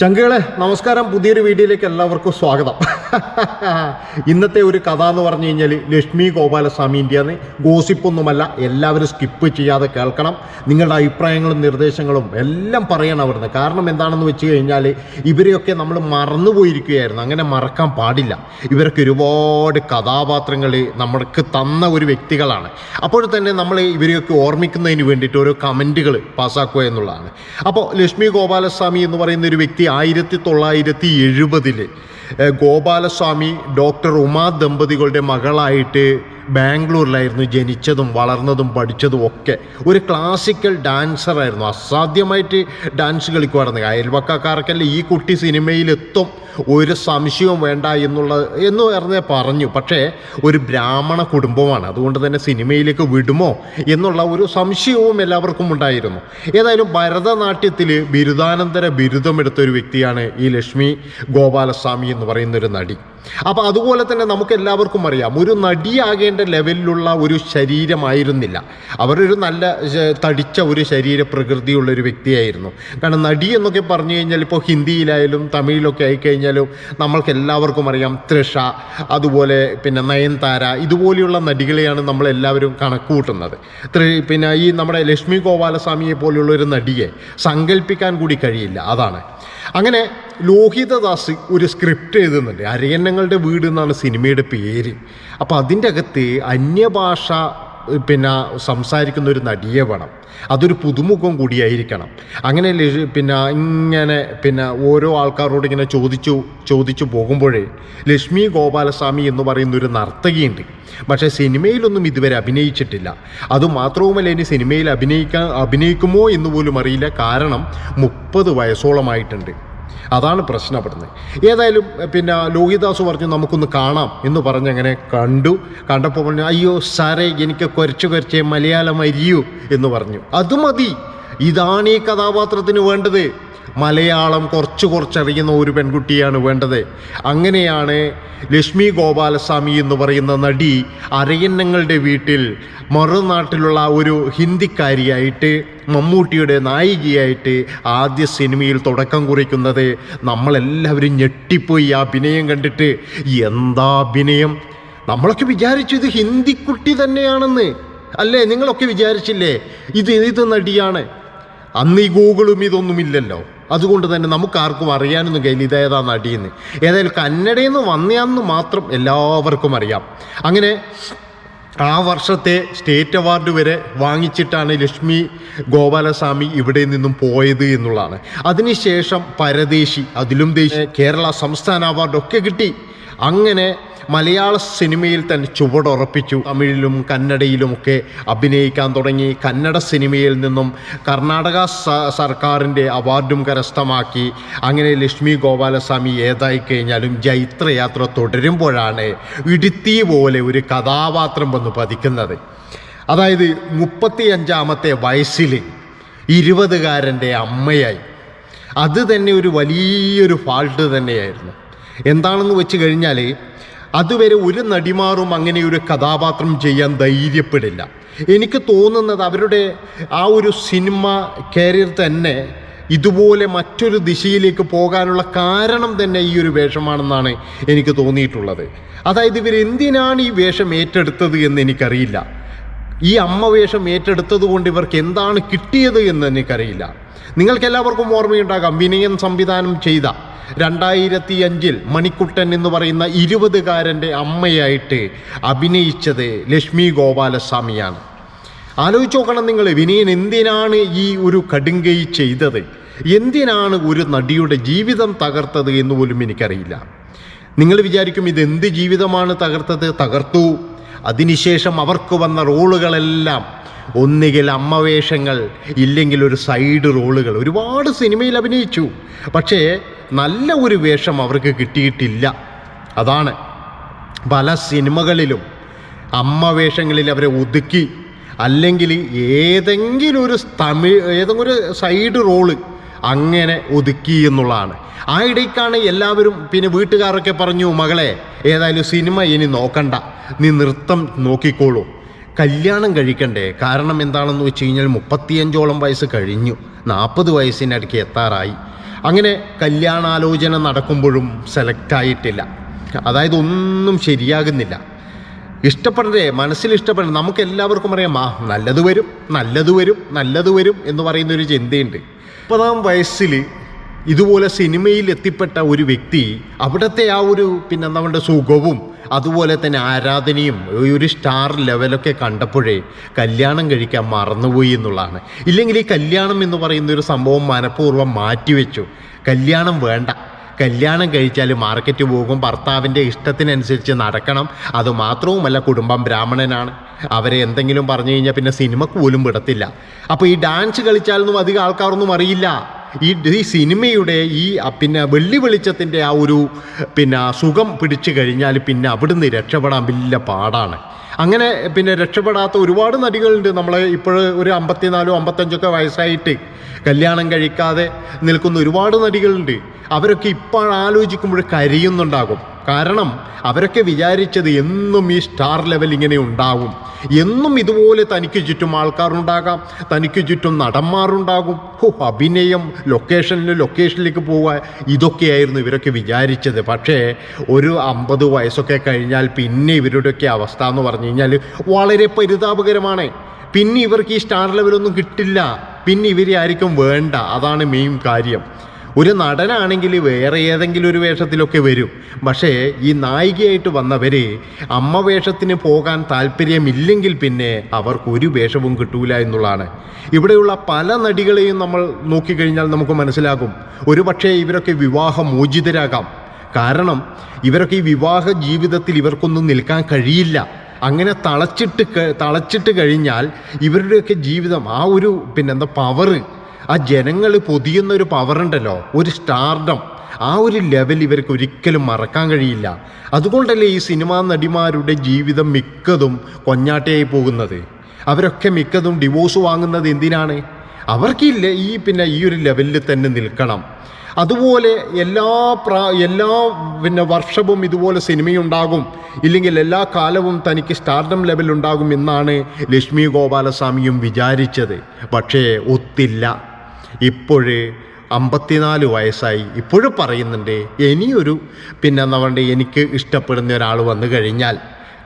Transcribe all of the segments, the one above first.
ചങ്കുകളെ നമസ്കാരം. പുതിയൊരു വീഡിയോയിലേക്ക് എല്ലാവർക്കും സ്വാഗതം. ഇന്നത്തെ ഒരു കഥ എന്ന് പറഞ്ഞു കഴിഞ്ഞാൽ ലക്ഷ്മി ഗോപാലസ്വാമിന്റെയാണ് ഗോസിപ്പൊന്നുമല്ല എല്ലാവരും സ്കിപ്പ് ചെയ്യാതെ കേൾക്കണം. നിങ്ങളുടെ അഭിപ്രായങ്ങളും നിർദ്ദേശങ്ങളും എല്ലാം പറയണം അവിടുന്ന്. കാരണം എന്താണെന്ന് വെച്ച് കഴിഞ്ഞാൽ ഇവരെയൊക്കെ നമ്മൾ പോയിരിക്കുകയായിരുന്നു അങ്ങനെ മറക്കാൻ പാടില്ല. ഇവർക്ക് ഒരുപാട് കഥാപാത്രങ്ങൾ നമ്മൾക്ക് തന്ന ഒരു വ്യക്തികളാണ്. അപ്പോൾ തന്നെ നമ്മൾ ഇവരെയൊക്കെ ഓർമ്മിക്കുന്നതിന് വേണ്ടിയിട്ട് ഓരോ കമന്റുകൾ പാസ്സാക്കുക എന്നുള്ളതാണ്. അപ്പോൾ ലക്ഷ്മി ഗോപാലസ്വാമി എന്ന് പറയുന്ന ഒരു വ്യക്തി ആയിരത്തി തൊള്ളായിരത്തി എഴുപതിൽ ഗോപാലസ്വാമി ഡോക്ടർ ഉമാ ദമ്പതികളുടെ മകളായിട്ട് ബാംഗ്ലൂരിലായിരുന്നു ജനിച്ചതും വളർന്നതും പഠിച്ചതും ഒക്കെ. ഒരു ക്ലാസിക്കൽ ഡാൻസറായിരുന്നു അസാധ്യമായിട്ട് ഡാൻസ് കളിക്കുമായിരുന്നു അയൽവക്കാർക്കല്ല ഈ കുട്ടി സിനിമയിലെത്തും? ഒരു സംശയവും വേണ്ട എന്നുള്ള എന്ന് പറഞ്ഞേ പറഞ്ഞു. പക്ഷേ ഒരു ബ്രാഹ്മണ കുടുംബമാണ്. അതുകൊണ്ട് തന്നെ സിനിമയിലേക്ക് വിടുമോ എന്നുള്ള ഒരു സംശയവും എല്ലാവർക്കും ഉണ്ടായിരുന്നു. ഏതായാലും ഭരതനാട്യത്തിൽ ബിരുദാനന്തര ബിരുദമെടുത്ത ഒരു വ്യക്തിയാണ് ഈ ലക്ഷ്മി ഗോപാലസ്വാമി എന്ന് പറയുന്നൊരു നടി. അപ്പോൾ അതുപോലെ തന്നെ നമുക്ക് എല്ലാവർക്കും അറിയാം ഒരു നടിയാകേണ്ട ലെവലിലുള്ള ഒരു ശരീരമായിരുന്നില്ല. അവരൊരു നല്ല തടിച്ച ഒരു ശരീര പ്രകൃതിയുള്ള ഒരു വ്യക്തിയായിരുന്നു. കാരണം നടി എന്നൊക്കെ പറഞ്ഞു കഴിഞ്ഞാൽ ഇപ്പോൾ ഹിന്ദിയിലായാലും തമിഴിലൊക്കെ ആയിക്കഴിഞ്ഞാലും നമ്മൾക്ക് എല്ലാവർക്കും അറിയാം തൃഷ അതുപോലെ പിന്നെ നയൻതാര ഇതുപോലെയുള്ള നടികളെയാണ് നമ്മളെല്ലാവരും കണക്ക് കൂട്ടുന്നത് പിന്നെ ഈ നമ്മുടെ ലക്ഷ്മി ഗോപാലസ്വാമിയെ പോലെയുള്ള ഒരു നടിയെ സങ്കല്പിക്കാൻ കൂടി കഴിയില്ല അതാണ്. അങ്ങനെ ലോഹിതദാസ് ഒരു സ്ക്രിപ്റ്റ് എഴുതുന്നുണ്ട്. അരയന്നങ്ങളുടെ വീട് എന്നാണ് സിനിമയുടെ പേര്. അപ്പോൾ അതിന്റെ അകത്ത് അന്യഭാഷ പിന്നെ സംസാരിക്കുന്ന ഒരു നടിയെ വേണം. അതൊരു പുതുമുഖം കൂടിയായിരിക്കണം. അങ്ങനെ പിന്നെ ഇങ്ങനെ പിന്നെ ഓരോ ആൾക്കാരോട് ഇങ്ങനെ ചോദിച്ചു ചോദിച്ചു പോകുമ്പോഴേ ലക്ഷ്മി ഗോപാലസ്വാമി എന്ന് പറയുന്ന ഒരു നർത്തകിയുണ്ട്. പക്ഷേ സിനിമയിലൊന്നും ഇതുവരെ അഭിനയിച്ചിട്ടില്ല. അതുമാത്രവുമല്ല ഇനി സിനിമയിൽ അഭിനയിക്കാൻ അഭിനയിക്കുമോ എന്ന് പോലും അറിയില്ല. കാരണം മുപ്പത് വയസ്സോളമായിട്ടുണ്ട്. അതാണ് പ്രശ്നപ്പെടുന്നത്. ഏതായാലും പിന്നെ ലോഹിദാസ് പറഞ്ഞു നമുക്കൊന്ന് കാണാം എന്ന് പറഞ്ഞങ്ങനെ കണ്ടു. കണ്ടപ്പോൾ പറഞ്ഞു അയ്യോ സാറേ എനിക്ക് കുറച്ച് കുറച്ച് മലയാളം അരിയൂ എന്ന് പറഞ്ഞു. അത് മതി. ഇതാണ് ഈ കഥാപാത്രത്തിന് വേണ്ടത്. മലയാളം കുറച്ച് കുറച്ചറിയുന്ന ഒരു പെൺകുട്ടിയാണ് വേണ്ടത്. അങ്ങനെയാണ് ലക്ഷ്മി ഗോപാലസ്വാമി എന്ന് പറയുന്ന നടി അരയന്നങ്ങളുടെ വീട്ടിൽ മറുനാട്ടിലുള്ള ഒരു ഹിന്ദിക്കാരിയായിട്ട് മമ്മൂട്ടിയുടെ നായികയായിട്ട് ആദ്യ സിനിമയിൽ തുടക്കം കുറിക്കുന്നത് നമ്മളെല്ലാവരും ഞെട്ടിപ്പോയി ആ അഭിനയം കണ്ടിട്ട്. എന്താ അഭിനയം? നമ്മളൊക്കെ വിചാരിച്ചു ഇത് ഹിന്ദിക്കുട്ടി തന്നെയാണെന്ന്. അല്ലേ? നിങ്ങളൊക്കെ വിചാരിച്ചില്ലേ? ഇത് ഇത് നടിയാണ്? അന്ന് ഈ ഗൂഗിളും ഇതൊന്നുമില്ലല്ലോ. അതുകൊണ്ട് തന്നെ നമുക്ക് ആർക്കും അറിയാനൊന്നും കഴിയില്ല. ഇതേതാ നടിയെന്ന്. ഏതായാലും കന്നഡയിൽ നിന്ന് വന്നയാന്ന് മാത്രം എല്ലാവർക്കും അറിയാം. അങ്ങനെ ആ വർഷത്തെ സ്റ്റേറ്റ് അവാർഡ് വരെ വാങ്ങിച്ചിട്ടാണ് ലക്ഷ്മി ഗോപാലസ്വാമി ഇവിടെ നിന്നും പോയത് എന്നുള്ളതാണ്. അതിനുശേഷം പരദേശി അതിലും ദേശീയ കേരള സംസ്ഥാന അവാർഡൊക്കെ കിട്ടി. അങ്ങനെ മലയാള സിനിമയിൽ തന്നെ ചുവടുറപ്പിച്ചു. തമിഴിലും കന്നഡയിലുമൊക്കെ അഭിനയിക്കാൻ തുടങ്ങി. കന്നഡ സിനിമയിൽ നിന്നും കർണാടക സർക്കാരിന്റെ അവാർഡും കരസ്ഥമാക്കി. അങ്ങനെ ലക്ഷ്മി ഗോപാലസ്വാമി ഏതായി കഴിഞ്ഞാലും ജൈത്രയാത്ര തുടരുമ്പോഴാണ് ഇടുത്തി പോലെ ഒരു കഥാപാത്രം വന്ന് പതിക്കുന്നത്. അതായത് മുപ്പത്തിയഞ്ചാമത്തെ വയസ്സിൽ ഇരുപതുകാരന്റെ അമ്മയായി. അത് തന്നെ ഒരു വലിയൊരു ഫാൾട്ട് തന്നെയായിരുന്നു. എന്താണെന്ന് വെച്ച് കഴിഞ്ഞാൽ അതുവരെ ഒരു നടിമാറും അങ്ങനെ ഒരു കഥാപാത്രം ചെയ്യാൻ ധൈര്യപ്പെടില്ല. എനിക്ക് തോന്നുന്നത് അവരുടെ ആ ഒരു സിനിമ കരിയർ തന്നെ ഇതുപോലെ മറ്റൊരു ദിശയിലേക്ക് പോകാനുള്ള കാരണം തന്നെ ഈ ഒരു വേഷമാണെന്നാണ് എനിക്ക് തോന്നിയിട്ടുള്ളത്. അതായത് ഇവർ എന്തിനാണ് ഈ വേഷം ഏറ്റെടുത്തത് എന്ന് എനിക്കറിയില്ല. ഈ അമ്മ വേഷം ഏറ്റെടുത്തത് കൊണ്ട് ഇവർക്ക് എന്താണ് കിട്ടിയത് എന്ന് എനിക്കറിയില്ല. നിങ്ങൾക്ക് എല്ലാവർക്കും ഓർമ്മയുണ്ടാകാം വിനയം സംവിധാനം ചെയ്ത രണ്ടായിരത്തി അഞ്ചിൽ മണിക്കുട്ടൻ എന്ന് പറയുന്ന ഇരുപതുകാരന്റെ അമ്മയായിട്ട് അഭിനയിച്ചത് ലക്ഷ്മി ഗോപാലസ്വാമിയാണ്. ആലോചിച്ച് നോക്കണം നിങ്ങൾ വിനയൻ എന്തിനാണ് ഈ ഒരു കടുങ്കൈ ചെയ്തത്? എന്തിനാണ് ഒരു നടിയുടെ ജീവിതം തകർത്തത് എന്ന് പോലും എനിക്കറിയില്ല. നിങ്ങൾ വിചാരിക്കും എന്ത് ജീവിതമാണ് തകർത്തത്? തകർത്തു. അതിനുശേഷം അവർക്ക് വന്ന റോളുകളെല്ലാം ഒന്നുകിൽ അമ്മവേഷങ്ങൾ ഇല്ലെങ്കിൽ ഒരു സൈഡ് റോളുകൾ. ഒരുപാട് സിനിമയിൽ അഭിനയിച്ചു. പക്ഷേ നല്ല ഒരു വേഷം അവർക്ക് കിട്ടിയിട്ടില്ല. അതാണ് പല സിനിമകളിലും അമ്മ വേഷങ്ങളിൽ അവരെ ഒതുക്കി അല്ലെങ്കിൽ ഏതെങ്കിലും ഒരു തമിഴ് ഏതെങ്കിലും ഒരു സൈഡ് റോൾ അങ്ങനെ ഒതുക്കി എന്നുള്ളതാണ്. ആ ഇടയ്ക്കാണ് എല്ലാവരും പിന്നെ വീട്ടുകാരൊക്കെ പറഞ്ഞു മകളെ ഏതായാലും സിനിമ ഇനി നോക്കണ്ട. നീ നൃത്തം നോക്കിക്കോളൂ. കല്യാണം കഴിക്കണ്ടേ. കാരണം എന്താണെന്ന് വെച്ച് കഴിഞ്ഞാൽ മുപ്പത്തിയഞ്ചോളം വയസ്സ് കഴിഞ്ഞു. നാൽപ്പത് വയസ്സിനടുക്ക് എത്താറായി. അങ്ങനെ കല്യാണാലോചന നടക്കുമ്പോഴും സെലക്ട് ആയിട്ടില്ല. അതായത് ഒന്നും ശരിയാകുന്നില്ല. ഇഷ്ടപ്പെടേ മനസ്സിൽ ഇഷ്ടപ്പെടണം നമുക്ക് എല്ലാവർക്കും അറിയാം ആ നല്ലത് വരും നല്ലത് വരും നല്ലത് വരും എന്ന് പറയുന്ന ഒരു ചിന്തയുണ്ട്. മുപ്പതാം വയസ്സിൽ ഇതുപോലെ സിനിമയിൽ എത്തിപ്പെട്ട ഒരു വ്യക്തി അവിടുത്തെ ആ ഒരു പിന്നെ നമ്മുടെ സുഖവും അതുപോലെ തന്നെ ആരാധനയും ഒരു സ്റ്റാർ ലെവലൊക്കെ കണ്ടപ്പോഴേ കല്യാണം കഴിക്കാൻ മറന്നുപോയി എന്നുള്ളതാണ്. ഇല്ലെങ്കിൽ ഈ കല്യാണം എന്ന് പറയുന്ന ഒരു സംഭവം മനഃപൂർവം മാറ്റിവെച്ചു. കല്യാണം വേണ്ട. കല്യാണം കഴിച്ചാൽ മാർക്കറ്റ് പോകും ഭർത്താവിന്റെ ഇഷ്ടത്തിനനുസരിച്ച് നടക്കണം. അതുമാത്രവുമല്ല കുടുംബം ബ്രാഹ്മണനാണ്. അവരെ എന്തെങ്കിലും പറഞ്ഞു കഴിഞ്ഞാൽ പിന്നെ സിനിമക്ക് പോലും വിടത്തില്ല. അപ്പോൾ ഈ ഡാൻസ് കളിച്ചാലൊന്നും അധികം ആൾക്കാരൊന്നും അറിയില്ല. ഈ ഈ സിനിമയുടെ ഈ പിന്നെ വെള്ളി വെളിച്ചത്തിന്റെ ആ ഒരു പിന്നെ സുഖം പിടിച്ചു കഴിഞ്ഞാൽ പിന്നെ അവിടുന്ന് രക്ഷപ്പെടാൻ വലിയ പാടാണ്. അങ്ങനെ പിന്നെ രക്ഷപ്പെടാത്ത ഒരുപാട് നടികളുണ്ട്. നമ്മൾ ഇപ്പോൾ ഒരു അമ്പത്തിനാലോ അമ്പത്തഞ്ചൊക്കെ വയസ്സായിട്ട് കല്യാണം കഴിക്കാതെ നിൽക്കുന്ന ഒരുപാട് നടികളുണ്ട്. അവരൊക്കെ ഇപ്പോൾ ആലോചിക്കുമ്പോൾ കരയുന്നുണ്ടാകും. കാരണം അവരൊക്കെ വിചാരിച്ചത് എന്നും ഈ സ്റ്റാർ ലെവൽ ഇങ്ങനെ ഉണ്ടാകും. എന്നും ഇതുപോലെ തനിക്ക് ചുറ്റും ആൾക്കാരുണ്ടാകാം. തനിക്ക് ചുറ്റും നടന്മാരുണ്ടാകും. ഹോ അഭിനയം ലൊക്കേഷനിൽ ലൊക്കേഷനിലേക്ക് പോവുക ഇതൊക്കെയായിരുന്നു ഇവരൊക്കെ വിചാരിച്ചത്. പക്ഷേ ഒരു അമ്പത് വയസ്സൊക്കെ കഴിഞ്ഞാൽ പിന്നെ ഇവരുടെയൊക്കെ അവസ്ഥ എന്ന് പറഞ്ഞു കഴിഞ്ഞാൽ വളരെ പരിതാപകരമാണ്. പിന്നെ ഇവർക്ക് ഈ സ്റ്റാർ ലെവലൊന്നും കിട്ടില്ല. പിന്നെ ഇവരെ ആയിരിക്കും വേണ്ട. അതാണ് മെയിൻ കാര്യം. ഒരു നടനാണെങ്കിൽ വേറെ ഏതെങ്കിലും ഒരു വേഷത്തിലൊക്കെ വരും. പക്ഷേ ഈ നായികയായിട്ട് വന്നവർ അമ്മ വേഷത്തിന് പോകാൻ താല്പര്യമില്ലെങ്കിൽ പിന്നെ അവർക്ക് ഒരു വേഷവും കിട്ടൂല എന്നുള്ളതാണ്. ഇവിടെയുള്ള പല നടികളെയും നമ്മൾ നോക്കിക്കഴിഞ്ഞാൽ നമുക്ക് മനസ്സിലാകും. ഒരുപക്ഷേ ഇവരൊക്കെ വിവാഹമോചിതരാകാം. കാരണം ഇവരൊക്കെ ഈ വിവാഹ ജീവിതത്തിൽ ഇവർക്കൊന്നും നിൽക്കാൻ കഴിയില്ല. അങ്ങനെ തളച്ചിട്ട് തളച്ചിട്ട് കഴിഞ്ഞാൽ ഇവരുടെയൊക്കെ ജീവിതം ആ ഒരു പിന്നെന്താ പവറ് ആ ജനങ്ങൾ പൊതിയുന്ന ഒരു പവറുണ്ടല്ലോ ഒരു സ്റ്റാർഡം ആ ഒരു ലെവൽ ഇവർക്ക് ഒരിക്കലും മറക്കാൻ കഴിയില്ല. അതുകൊണ്ടല്ലേ ഈ സിനിമാ നടിമാരുടെ ജീവിതം മിക്കതും കൊഞ്ഞാട്ടയായി പോകുന്നത്? അവരൊക്കെ മിക്കതും ഡിവോഴ്സ് വാങ്ങുന്നത് എന്തിനാണ്? അവർക്കില്ല ഈ പിന്നെ ഈ ഒരു ലെവലിൽ തന്നെ നിൽക്കണം. അതുപോലെ എല്ലാ പ്രാ എല്ലാ പിന്നെ വർഷവും ഇതുപോലെ സിനിമയുണ്ടാകും ഇല്ലെങ്കിൽ എല്ലാ കാലവും തനിക്ക് സ്റ്റാർഡം ലെവൽ ഉണ്ടാകും എന്നാണ് ലക്ഷ്മി ഗോപാലസ്വാമിയും വിചാരിച്ചത്. പക്ഷേ ഒത്തില്ല. ഇപ്പോഴ് അമ്പത്തിനാല് വയസ്സായി. ഇപ്പോഴും പറയുന്നുണ്ട് ഇനിയൊരു പിന്നെ എന്താ പറയുക എനിക്ക് ഇഷ്ടപ്പെടുന്ന ഒരാൾ വന്നു കഴിഞ്ഞാൽ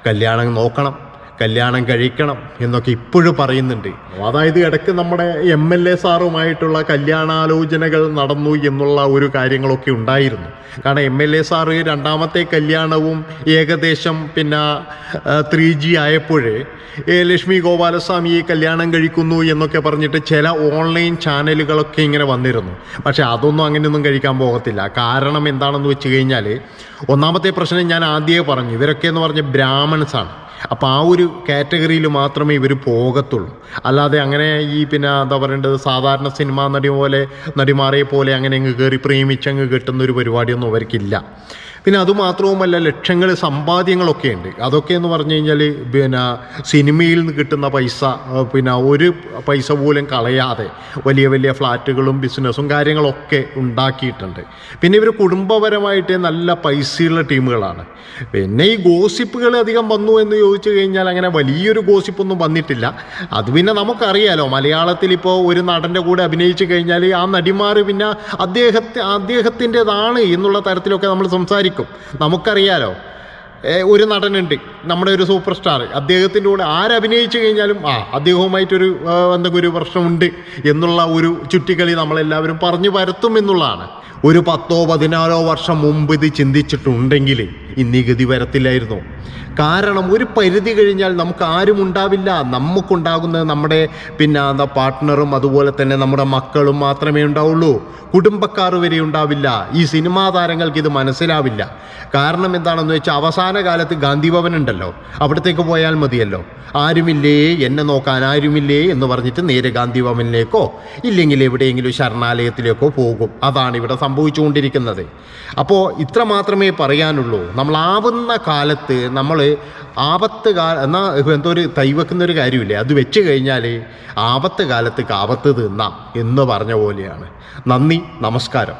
കല്യാണം നോക്കണം. കല്യാണം കഴിക്കണം എന്നൊക്കെ ഇപ്പോഴും പറയുന്നുണ്ട്. അതായത് ഇടയ്ക്ക് നമ്മുടെ എം എൽ എ സാറുമായിട്ടുള്ള കല്യാണാലോചനകൾ നടന്നു എന്നുള്ള ഒരു കാര്യങ്ങളൊക്കെ ഉണ്ടായിരുന്നു. കാരണം എം എൽ എ സാറ് രണ്ടാമത്തെ കല്യാണവും ഏകദേശം പിന്നെ ത്രീ ജി ആയപ്പോഴേ ലക്ഷ്മി ഗോപാലസ്വാമിയെ കല്യാണം കഴിക്കുന്നു എന്നൊക്കെ പറഞ്ഞിട്ട് ചില ഓൺലൈൻ ചാനലുകളൊക്കെ ഇങ്ങനെ വന്നിരുന്നു. പക്ഷേ അതൊന്നും അങ്ങനെയൊന്നും കഴിക്കാൻ പോകത്തില്ല. കാരണം എന്താണെന്ന് വെച്ച് കഴിഞ്ഞാൽ ഒന്നാമത്തെ പ്രശ്നം ഞാൻ ആദ്യമേ പറഞ്ഞു. ഇവരൊക്കെ എന്ന് പറഞ്ഞ ബ്രാഹ്മൺസ് ആണ് അപ്പോൾ ആ ഒരു കാറ്റഗറിയിൽ മാത്രമേ ഇവർ പോകത്തുള്ളൂ. അല്ലാതെ അങ്ങനെ ഈ പിന്നെ എന്താ പറയേണ്ടത് സാധാരണ സിനിമാ നടി പോലെ നടിമാരെ പോലെ അങ്ങനെ അങ്ങ് കയറി പ്രേമിച്ചങ്ങ് കിട്ടുന്ന ഒരു പരിപാടിയൊന്നും അവർക്കില്ല. പിന്നെ അതുമാത്രവുമല്ല ലക്ഷങ്ങൾ സമ്പാദ്യങ്ങളൊക്കെ ഉണ്ട് അതൊക്കെ എന്ന് പറഞ്ഞു കഴിഞ്ഞാൽ പിന്നെ സിനിമയിൽ നിന്ന് കിട്ടുന്ന പൈസ പിന്നെ ഒരു പൈസ പോലും കളയാതെ വലിയ വലിയ ഫ്ലാറ്റുകളും ബിസിനസ്സും കാര്യങ്ങളൊക്കെ ഉണ്ടാക്കിയിട്ടുണ്ട്. പിന്നെ ഇവർ കുടുംബപരമായിട്ട് നല്ല പൈസയുള്ള ടീമുകളാണ്. പിന്നെ ഈ ഗോസിപ്പുകൾ അധികം വന്നു എന്ന് ചോദിച്ചു കഴിഞ്ഞാൽ അങ്ങനെ വലിയൊരു ഗോസിപ്പൊന്നും വന്നിട്ടില്ല. അത് പിന്നെ നമുക്കറിയാലോ മലയാളത്തിൽ ഇപ്പോൾ ഒരു നടന്റെ കൂടെ അഭിനയിച്ചു കഴിഞ്ഞാൽ ആ നടിമാർ പിന്നെ അദ്ദേഹത്തെ അദ്ദേഹത്തിന്റെതാണ് എന്നുള്ള തരത്തിലൊക്കെ നമ്മൾ സംസാരിക്കും. നമുക്കറിയാലോ ഒരു നടനുണ്ട് നമ്മുടെ ഒരു സൂപ്പർ സ്റ്റാർ അദ്ദേഹത്തിന്റെ കൂടെ ആരഭിനയിച്ചു കഴിഞ്ഞാലും ആ അദ്ദേഹവുമായിട്ടൊരു എന്തെങ്കിലും ഒരു പ്രശ്നമുണ്ട് എന്നുള്ള ഒരു ചുറ്റിക്കളി നമ്മളെല്ലാവരും പറഞ്ഞു പരത്തും എന്നുള്ളതാണ്. ഒരു പത്തോ പതിനാലോ വർഷം മുമ്പ് ഇത് ചിന്തിച്ചിട്ടുണ്ടെങ്കിൽ ഇന്നീ ഗതി വരത്തില്ലായിരുന്നു. കാരണം ഒരു പരിധി കഴിഞ്ഞാൽ നമുക്ക് ആരും ഉണ്ടാവില്ല. നമുക്കുണ്ടാകുന്നത് നമ്മുടെ പിന്നെ എന്താ പാർട്ട്ണറും അതുപോലെ തന്നെ നമ്മുടെ മക്കളും മാത്രമേ ഉണ്ടാവുള്ളൂ. കുടുംബക്കാർ വരെ ഉണ്ടാവില്ല. ഈ സിനിമാ താരങ്ങൾക്ക് ഇത് മനസ്സിലാവില്ല. കാരണം എന്താണെന്ന് വെച്ചാൽ അവസാന കാലത്ത് ഗാന്ധി ഭവൻ ഉണ്ടല്ലോ. അവിടത്തേക്ക് പോയാൽ മതിയല്ലോ. ആരുമില്ലേ? എന്നെ നോക്കാൻ ആരുമില്ലേ? എന്ന് പറഞ്ഞിട്ട് നേരെ ഗാന്ധി ഭവനിലേക്കോ ഇല്ലെങ്കിൽ എവിടെയെങ്കിലും ശരണാലയത്തിലേക്കോ പോകും. അതാണ് ഇവിടെ സംഭവിച്ചുകൊണ്ടിരിക്കുന്നത്. അപ്പോൾ ഇത്ര മാത്രമേ പറയാനുള്ളൂ. നമ്മളാവുന്ന കാലത്ത് നമ്മൾ ആപത്ത് കാല എന്നാൽ എന്തോ ഒരു തൈ വെക്കുന്ന ഒരു കാര്യമില്ലേ? അത് വെച്ച് കഴിഞ്ഞാൽ ആപത്ത് കാലത്ത് കാപത്ത് തിന്നാം എന്ന് പറഞ്ഞ പോലെയാണ്. നന്ദി നമസ്കാരം.